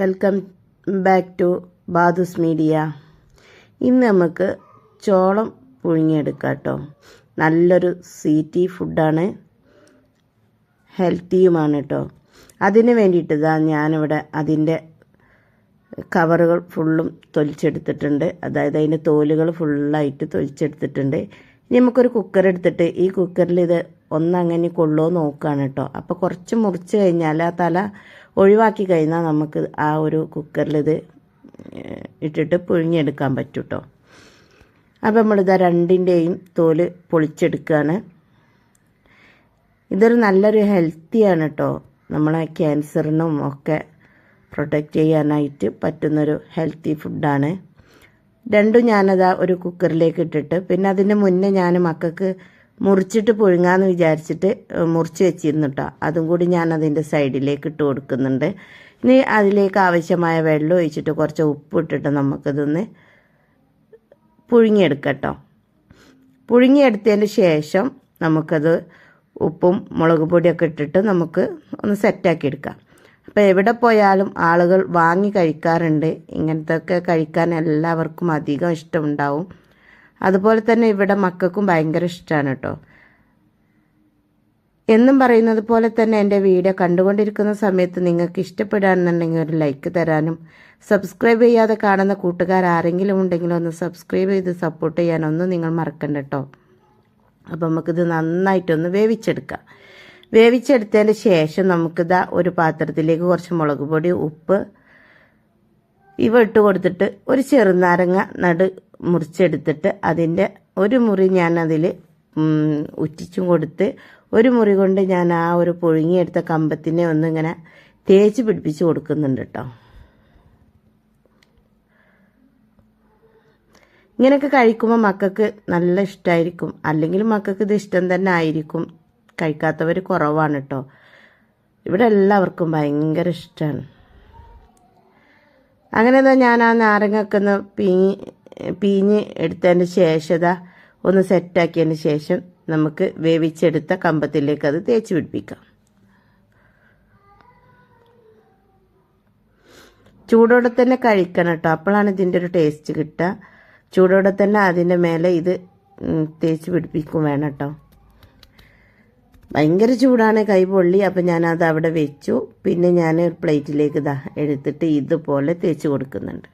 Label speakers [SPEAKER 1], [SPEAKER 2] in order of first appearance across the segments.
[SPEAKER 1] Welcome back to Badus media. ഇന്ന് നമുക്ക് ചോളം പുഴുങ്ങിയെടുക്കാം കേട്ടോ. നല്ലൊരു സീറ്റി ഫുഡാണ്. ഹെൽത്തിയുമാണ് കേട്ടോ. അതിന് വേണ്ടിയിട്ട് ഇതാ ഞാനിവിടെ അതിന്റെ കവറുകൾ ഫുള്ളും തൊലിച്ചെടുത്തിട്ടുണ്ട്. അതായത് അതിന്റെ തോലുകൾ ഫുള്ളായിട്ട് തൊലിച്ചെടുത്തിട്ടുണ്ട്. ഇനി നമുക്കൊരു കുക്കർ എടുത്തിട്ട് ഈ കുക്കറിൽ ഇത് ഒന്നങ്ങനെ കൊള്ളുമോ നോക്കുകയാണ് കേട്ടോ. അപ്പോൾ കുറച്ച് മുറിച്ച് കഴിഞ്ഞാൽ ആ തല ഒഴിവാക്കി കഴിഞ്ഞാൽ നമുക്ക് ആ ഒരു ഏഹ്, ഇട്ടിട്ട് പുഴുങ്ങിയെടുക്കാൻ പറ്റും കേട്ടോ അപ്പോൾ നമ്മളിതാ രണ്ടിന്റെയും തോൽ പൊളിച്ചെടുക്കുകയാണ് ഇതൊരു നല്ലൊരു ഹെൽത്തിയാണ് കേട്ടോ നമ്മളെ ക്യാൻസറിനും ഒക്കെ പ്രൊട്ടക്റ്റ് ചെയ്യാനായിട്ട് പറ്റുന്നൊരു ഹെൽത്തി ഫുഡാണ്. രണ്ടും ഞാനതാ ഒരു കുക്കറിലേക്ക് ഇട്ടിട്ട് പിന്നെ അതിന് മുന്നേ ഞാൻ മക്കൾക്ക് മുറിച്ചിട്ട് പുഴുങ്ങാന്ന് വിചാരിച്ചിട്ട് മുറിച്ച് വെച്ചിരുന്നു കേട്ടോ അതും കൂടി ഞാൻ അതിന്റെ സൈഡിലേക്ക് ഇട്ട് കൊടുക്കുന്നുണ്ട്. ഇനി അതിലേക്ക് ആവശ്യമായ വെള്ളം ഒഴിച്ചിട്ട് കുറച്ച് ഉപ്പ് ഇട്ടിട്ട് നമുക്കിതൊന്ന് പുഴുങ്ങിയെടുക്കട്ടോ. പുഴുങ്ങിയെടുത്തതിന് ശേഷം നമുക്കത് ഉപ്പും മുളക് പൊടിയൊക്കെ ഇട്ടിട്ട് നമുക്ക് ഒന്ന് സെറ്റാക്കി എടുക്കാം. അപ്പോൾ എവിടെ പോയാലും ആളുകൾ വാങ്ങി കഴിക്കാറുണ്ട്. ഇങ്ങനത്തെ ഒക്കെ കഴിക്കാൻ എല്ലാവർക്കും അധികം ഇഷ്ടമുണ്ടാവും. അതുപോലെ തന്നെ ഇവിടെ മക്കൾക്കും ഭയങ്കര ഇഷ്ടമാണ് കേട്ടോ എന്നും പറയുന്നത് പോലെ തന്നെ എന്റെ വീഡിയോ കണ്ടുകൊണ്ടിരിക്കുന്ന സമയത്ത് നിങ്ങൾക്ക് ഇഷ്ടപ്പെടുകയാണെന്നുണ്ടെങ്കിൽ ഒരു ലൈക്ക് തരാനും സബ്സ്ക്രൈബ് ചെയ്യാതെ കാണുന്ന കൂട്ടുകാർ ആരെങ്കിലും ഉണ്ടെങ്കിലും ഒന്ന് സബ്സ്ക്രൈബ് ചെയ്ത് സപ്പോർട്ട് ചെയ്യാനൊന്നും നിങ്ങൾ മറക്കണ്ട കേട്ടോ അപ്പം നമുക്കിത് നന്നായിട്ടൊന്ന് വേവിച്ചെടുക്കാം. വേവിച്ചെടുത്തതിന് ശേഷം നമുക്കിതാ ഒരു പാത്രത്തിലേക്ക് കുറച്ച് മുളക് പൊടി ഉപ്പ് ഇവ ഇട്ട് കൊടുത്തിട്ട് ഒരു ചെറുനാരങ്ങ നടു മുറിച്ചെടുത്തിട്ട് അതിന്റെ ഒരു മുറി ഞാനതിൽ ഉറ്റിച്ചും കൊടുത്ത് ഒരു മുറി കൊണ്ട് ഞാൻ ആ ഒരു പുഴുങ്ങിയെടുത്ത കമ്പത്തിനെ ഒന്നിങ്ങനെ തേച്ച് പിടിപ്പിച്ച് കൊടുക്കുന്നുണ്ട് കേട്ടോ ഇങ്ങനെയൊക്കെ കഴിക്കുമ്പോൾ മക്കൾക്ക് നല്ല ഇഷ്ടമായിരിക്കും അല്ലെങ്കിൽ മക്കൾക്ക് ഇത് ഇഷ്ടം തന്നെ ആയിരിക്കും. കഴിക്കാത്തവർ കുറവാണ് കേട്ടോ ഇവിടെ എല്ലാവർക്കും ഭയങ്കര ഇഷ്ടമാണ് അങ്ങനെ ഞാൻ ആ നാരങ്ങയൊക്കെ ഒന്ന് പീഞ്ഞ് പീഞ്ഞ് എടുത്തതിന് ശേഷം ഇതാ ഒന്ന് സെറ്റാക്കിയതിന് ശേഷം നമുക്ക് വേവിച്ചെടുത്ത കമ്പത്തിലേക്ക് അത് തേച്ച് പിടിപ്പിക്കാം. ചൂടോടെ തന്നെ കഴിക്കണം കേട്ടോ അപ്പോഴാണ് ഇതിന്റെ ഒരു ടേസ്റ്റ് കിട്ടുക. ചൂടോടെ തന്നെ അതിന്റെ മേലെ ഇത് തേച്ച് പിടിപ്പിക്കും വേണം കേട്ടോ ഭയങ്കര ചൂടാണ് കൈ പൊള്ളി. അപ്പം ഞാനത് അവിടെ വെച്ചു. പിന്നെ ഞാൻ ഒരു പ്ലേറ്റിലേക്ക് ഇതാ എടുത്തിട്ട് ഇതുപോലെ തേച്ച് കൊടുക്കുന്നുണ്ട്.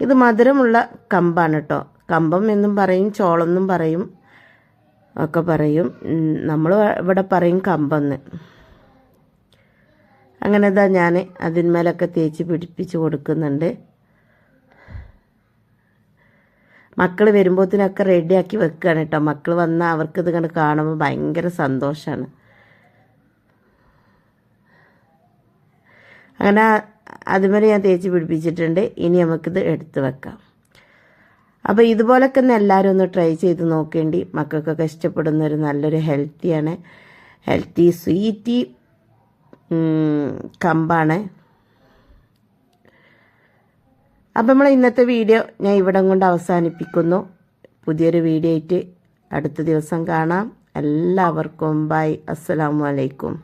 [SPEAKER 1] ഇത് മധുരമുള്ള കമ്പാണ് കേട്ടോ കമ്പം എന്നും പറയും ചോളെന്നും പറയും ഒക്കെ പറയും. നമ്മൾ ഇവിടെ പറയും കമ്പെന്ന്. അങ്ങനെ ഇതാ ഞാൻ അതിന്മേലൊക്കെ തേച്ച് പിടിപ്പിച്ച് കൊടുക്കുന്നുണ്ട്. മക്കൾ വരുമ്പോഴത്തേനൊക്കെ റെഡിയാക്കി വെക്കുകയാണ് കേട്ടോ മക്കൾ വന്നാൽ അവർക്കിത് കണ്ട് കാണുമ്പോൾ ഭയങ്കര സന്തോഷമാണ് അങ്ങനെ അതുവരെ ഞാൻ തേച്ച് പിടിപ്പിച്ചിട്ടുണ്ട്. ഇനി നമുക്കിത് എടുത്തു വെക്കാം. അപ്പോൾ ഇതുപോലൊക്കെ ഒന്ന് എല്ലാവരും ഒന്ന് ട്രൈ ചെയ്ത് നോക്കേണ്ടി മക്കൾക്കൊക്കെ ഇഷ്ടപ്പെടുന്ന ഒരു നല്ലൊരു ഹെൽത്തിയാണ് ഹെൽത്തി സ്വീറ്റി കമ്പാണ്. അപ്പം നമ്മൾ ഇന്നത്തെ വീഡിയോ ഞാൻ ഇവിടെ കൊണ്ട് അവസാനിപ്പിക്കുന്നു. പുതിയൊരു വീഡിയോ ആയിട്ട് അടുത്ത ദിവസം കാണാം. എല്ലാവർക്കും ബൈ അസ്സലാമു അലൈക്കും.